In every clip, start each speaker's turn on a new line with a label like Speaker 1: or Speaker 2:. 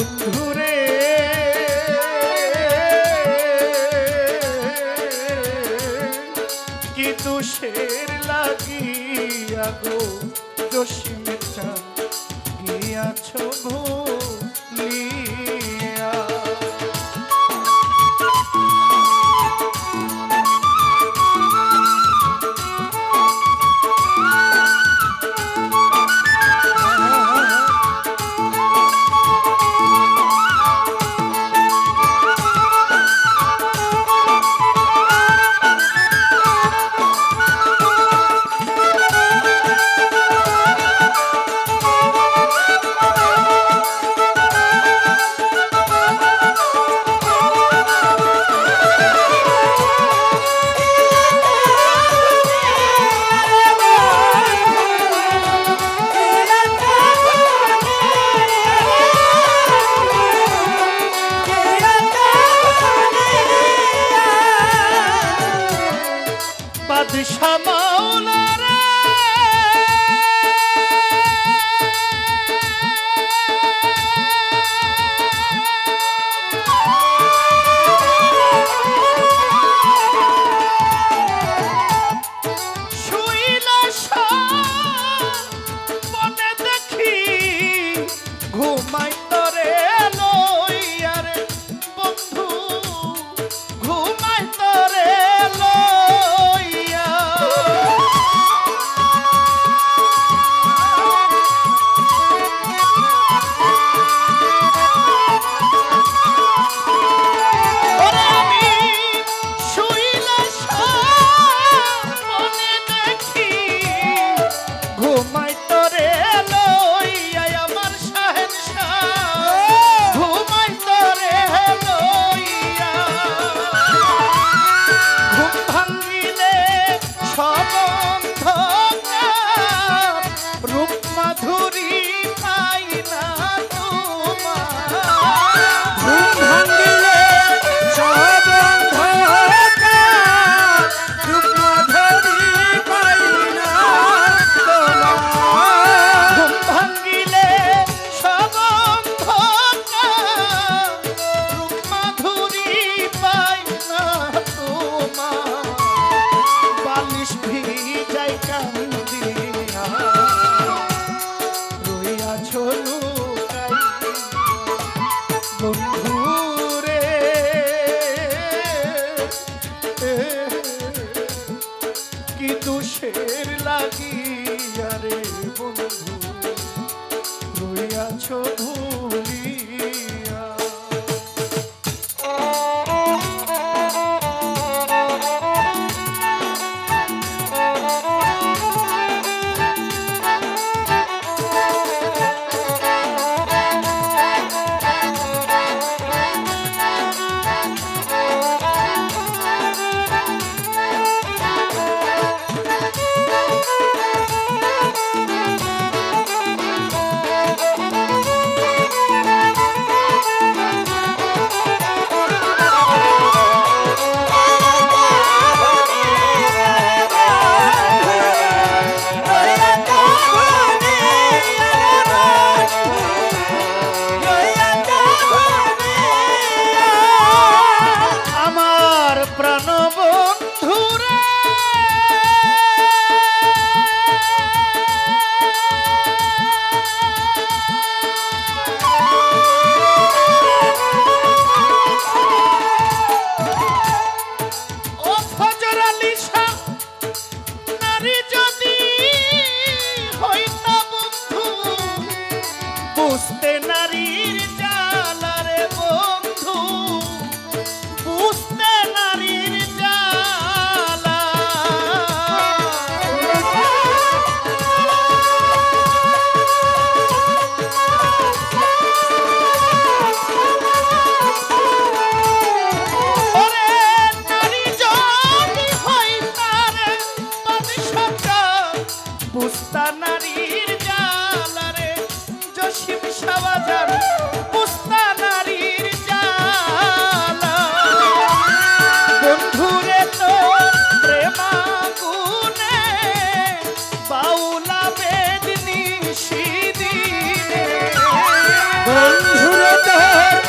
Speaker 1: বন্ধুরে কি দোষের লাগিয়া গো দোষী মিঠা গিয়াছ ভোর? পুস্তা নারীর জালারে, জসিম সাবাজার পুস্তা নারীর জালা। বন্ধুরে তো
Speaker 2: প্রেমা
Speaker 1: গুনে বাউলা বেদ নিশিদিনে বন্ধুরে তোর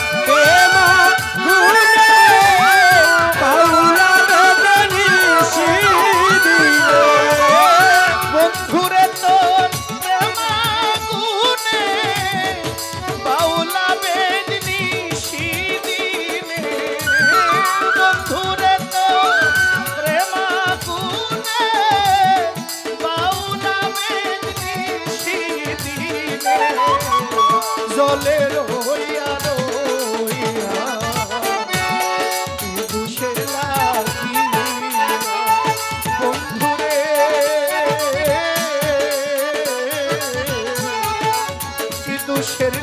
Speaker 1: Cheiro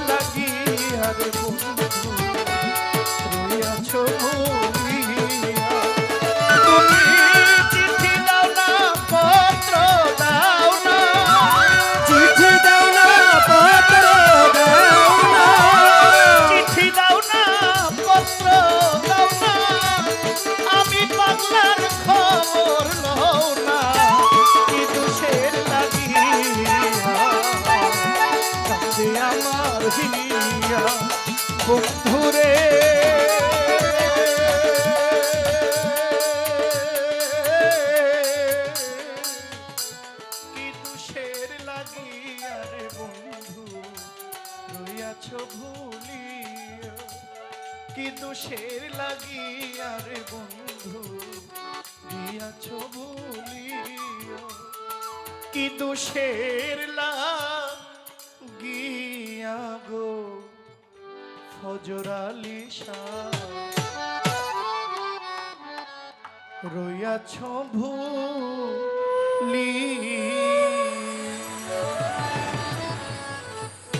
Speaker 1: কি দোষের গিয়া গো ফজরালি রইয়াছ ভুলিয়া।